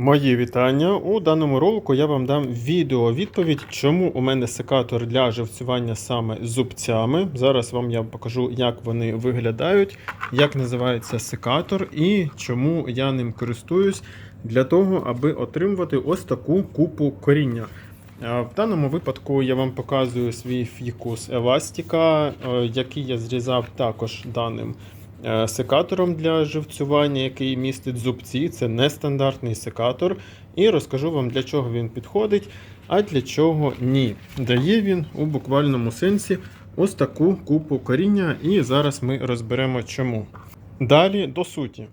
Мої вітання. У даному ролику я вам дам відео відповідь, чому у мене секатор для живцювання саме зубцями. Зараз вам я покажу, як вони виглядають, як називається секатор і чому я ним користуюсь для того, аби отримувати ось таку купу коріння. Е, В даному випадку я вам показую свій фікус еластика, е, який я зрізав також даним секатором для живцювання, який містить зубці. Це нестандартний секатор. І розкажу вам, для чого він підходить, а для чого ні. Дає він у буквальному сенсі ось таку купу коріння, і зараз ми розберемо чому. Далі до суті.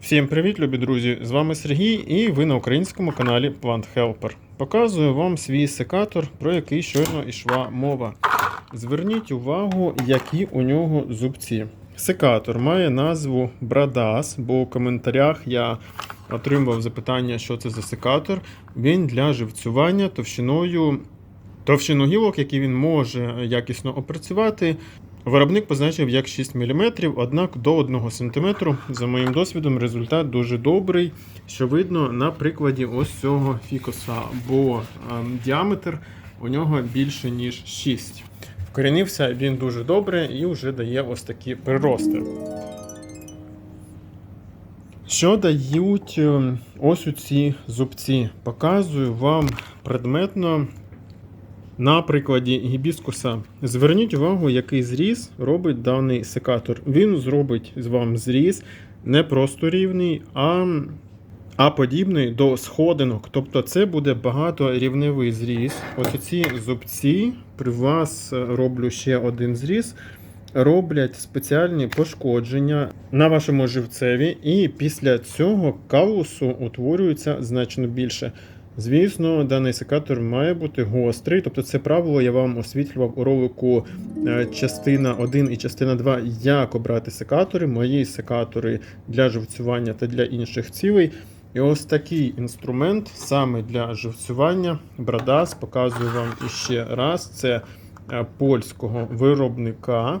Всім привіт, любі друзі! З вами Сергій, і ви на українському каналі Plant Helper. Показую вам свій секатор, про який щойно йшла мова. Зверніть увагу, які у нього зубці. Секатор має назву Брадас, бо у коментарях я отримував запитання, що це за секатор. Він для живцювання товщиною товщину гілок, які він може якісно опрацювати. Виробник позначив як 6 мм, однак до 1 см, за моїм досвідом, результат дуже добрий, що видно на прикладі ось цього фікуса, бо ем, діаметр у нього більше, ніж 6. Вкорінився він дуже добре і вже дає ось такі прирости. Що дають ем, ось у ці зубці? Показую вам предметно на прикладі гібіскуса. Зверніть увагу, який зріз робить даний секатор. Він зробить з вам зріз не просто рівний, а, а подібний до сходинок. Тобто це буде багаторівневий зріз. Ось ці зубці при вас е, роблю ще один зріз. Роблять спеціальні пошкодження на вашому живцеві, і після цього каусу утворюється значно більше. Звісно, даний секатор має бути гострий, тобто це правило я вам освітлював у ролику е, частина 1 і частина 2, як обрати секатори, мої секатори для живцювання та для інших цілей. І ось такий інструмент саме для живцювання Брадас, показую вам іще раз. Це е, польського виробника.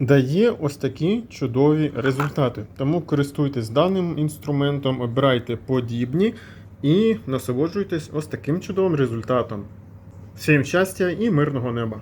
Дає ось такі чудові результати. Тому користуйтесь даним інструментом, обирайте подібні і насолоджуйтесь ось таким чудовим результатом. Всім щастя і мирного неба!